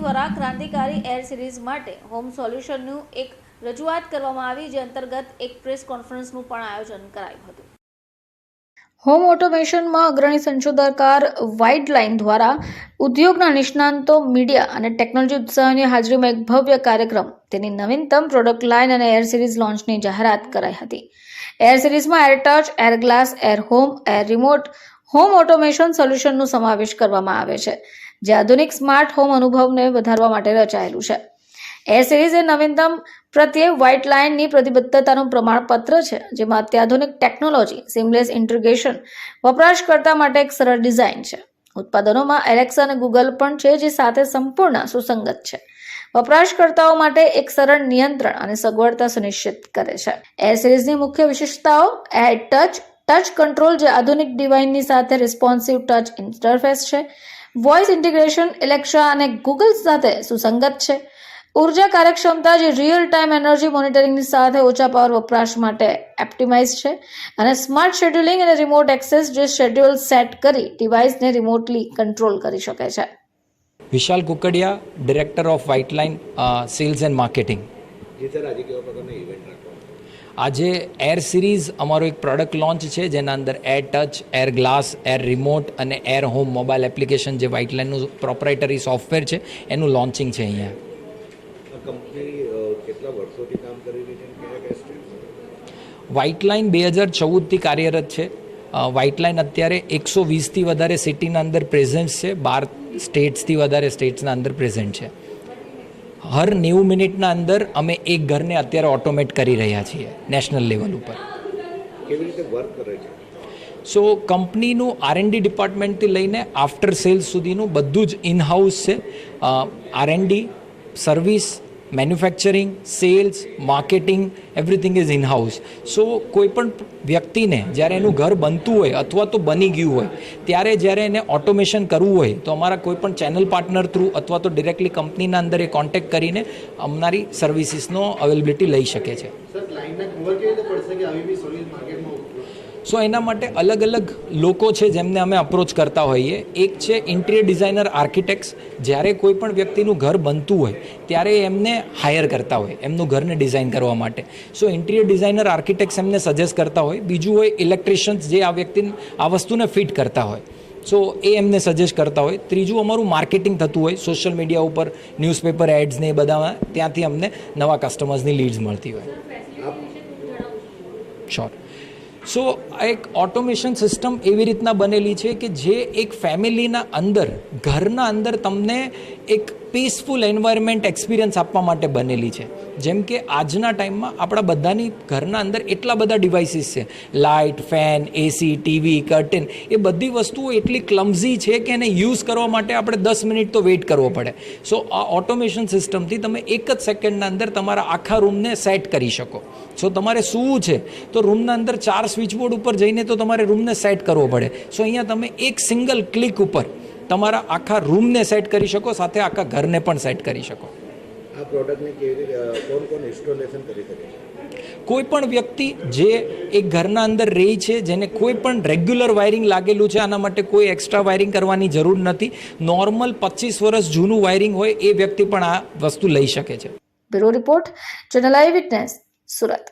દ્વારા ક્રાંતિકારી air series માટે હોમ સોલ્યુશનનું એક રજૂઆત કરવામાં આવી, જે અંતર્ગત એક પ્રેસ કોન્ફરન્સનું પણ આયોજન કરાયું હતું. હોમ ઓટોમેશનમાં અગ્રણી સંશોધનકાર વાઇડ લાઇન દ્વારા ઉદ્યોગના નિષ્ણાંતો, મીડિયા અને ટેકનોલોજી ઉત્સાહની હાજરીમાં એક ભવ્ય કાર્યક્રમ, તેની નવીનતમ પ્રોડક્ટ લાઇન અને એર સિરીઝ લોન્ચની જાહેરાત કરાઈ હતી. એર સિરીઝમાં air touch, air glass, air home, air remote, home automation સોલ્યુશનનો સમાવેશ કરવામાં આવે છે. જે આધુનિક સ્માર્ટ હોમ અનુભવને વધારવા માટે રચાયેલું છે. એ સિરીઝ એ નવીનતમ પ્રત્યે વ્હાઇટ લાઇનની પ્રતિબદ્ધતાનું પ્રમાણપત્ર છે, જેમાં અત્યાધુનિક ટેકનોલોજી સિમલેસ ઇન્ટ્રીગેશન વપરાશકર્તા માટે એક સરળ ડિઝાઇન છે. ઉત્પાદનોમાં એલેક્સા અને ગૂગલ પણ છે, જે સાથે સંપૂર્ણ સુસંગત છે. વપરાશકર્તાઓ માટે એક સરળ નિયંત્રણ અને સગવડતા સુનિશ્ચિત કરે છે. એર સિરીઝની મુખ્ય વિશેષતાઓ, એ ટચ ટચ કંટ્રોલ જે આધુનિક ડિવાઇનની સાથે રિસ્પોન્સિવ ટચ ઇન્ટરફેસ છે વોઇસ ઇન્ટિગ્રેશન એલેક્સા અને ગૂગલ સાથે સુસંગત છે. ઊર્જા કાર્યક્ષમતા જે રિયલ ટાઈમ એનર્જી મોનિટરિંગની સાથે ઓછા પાવર વપરાશ માટે એપ્ટિમાઇઝ છે અને સ્માર્ટ શેડ્યુલિંગ અને રિમોટ એક્સેસ જે શેડ્યુલ સેટ કરી ડિવાઇસને રિમોટલી કંટ્રોલ કરી શકે છે. Vishal Kukadiya director of white line sales and marketing ji sir આજે એર સિરીઝ અમારો એક પ્રોડક્ટ લોન્ચ છે જેના અંદર air touch air glass air remote અને એર હોમ મોબાઈલ એપ્લિકેશન જે વ્હાઇટ લાઇનનું પ્રોપરાઇટરી સોફ્ટવેર છે એનું લોન્ચિંગ છે અહીંયા. કંપની કેટલા વર્ષોથી કામ કરી રહી છે અને કયા કયા સ્ટેટ વ્હાઇટ લાઇન બે હજાર ચૌદથી કાર્યરત છે. વ્હાઇટ લાઇન અત્યારે એકસો વીસથી વધારે સિટીના અંદર પ્રેઝન્ટ છે. બાર સ્ટેટ્સથી વધારે સ્ટેટ્સના અંદર પ્રેઝન્ટ છે. હર નેવું મિનિટના અંદર અમે એક ઘરને અત્યારે ઓટોમેટ કરી રહ્યા છીએ નેશનલ લેવલ ઉપર. કેવી રીતે વર્ક કરે છે? સો કંપનીનું આર ડી ડિપાર્ટમેન્ટથી લઈને આફ્ટર સેલ્સ સુધીનું બધું જ ઇન હાઉસ છે R and D service manufacturing sales marketing everything is in house so કોઈ પણ વ્યક્તિને જ્યારે એનું ઘર બનતું હોય અથવા તો બની ગયું હોય, ત્યારે જ્યારે એને ઓટોમેશન કરવું હોય, તો અમારા કોઈ પણ ચેનલ પાર્ટનર થ્રુ અથવા તો ડિરેક્ટલી કંપનીના અંદર એ કોન્ટેક્ટ કરીને અમારી સર્વિસીસનો અવેલેબિલિટી લઈ શકે છે. સર સો એના માટે અલગ અલગ લોકો છે જેમને અમે અપ્રોચ કરતા હોઈએ. એક છે ઇન્ટિરિયર ડિઝાઇનર આર્કિટેક્ટ્સ જ્યારે કોઈ પણ વ્યક્તિનું ઘર બનતું હોય ત્યારે એમને હાયર કરતા હોય એમનું ઘરને ડિઝાઇન કરવા માટે. સો ઇન્ટિરિયર ડિઝાઇનર આર્કિટેક્ટ્સ એમને સજેસ્ટ કરતા હોય. બીજું હોય ઇલેક્ટ્રિશિયન્સ જે આ વ્યક્તિને આ વસ્તુને ફિટ કરતા હોય. સો એ એમને સજેસ્ટ કરતા હોય. ત્રીજું અમારું માર્કેટિંગ થતું હોય સોશિયલ મીડિયા ઉપર ન્યૂઝપેપર એડ્સ ને એ બધામાં. ત્યાંથી અમને નવા કસ્ટમર્સની લીડ્સ મળતી હોય. શ્યોર સો આ એક ઓટોમેશન સિસ્ટમ એવી રીતના બનેલી છે કે જે એક ફેમિલીના અંદર, ઘરના અંદર તમને એક પીસફુલ એન્વાયરમેન્ટ એક્સપિરિયન્સ આપવા માટે બનેલી છે. જેમ કે આજના ટાઈમમાં આપણા બધાની ઘરના અંદર એટલા બધા ડિવાઇસીસ છે. Light fan AC TV curtain એ બધી વસ્તુઓ એટલી ક્લમ્ઝી છે કે એને યુઝ કરવા માટે આપણે દસ મિનિટ તો વેઇટ કરવો પડે. સો આ ઓટોમેશન સિસ્ટમથી તમે એક જ સેકન્ડના અંદર તમારા આખા રૂમને સેટ કરી શકો. સો તમારે શું છે? તો રૂમના અંદર ચાર સ્વિચબોર્ડ ઉપર જઈને તો તમારે રૂમને સેટ કરવો પડે. સો અહીંયા તમે એક સિંગલ ક્લિક ઉપર તમારા આખા રૂમને સેટ કરી શકો સાથે આખા ઘરને પણ સેટ કરી શકો. આ પ્રોડક્ટને કેવી રીતે કોણ કોણ ઇન્સ્ટોલેશન કરી શકે છે? કોઈ પણ વ્યક્તિ જે એક ઘરના અંદર રહે છે જેને કોઈ પણ રેગ્યુલર વાયરિંગ લાગેલું છે આના માટે કોઈ એક્સ્ટ્રા વાયરિંગ કરવાની જરૂર નથી. નોર્મલ પચીસ વર્ષ જૂનું વાયરિંગ હોય એ વ્યક્તિ પણ આ વસ્તુ લઈ શકે છે. Bureau report channel I witness Surat.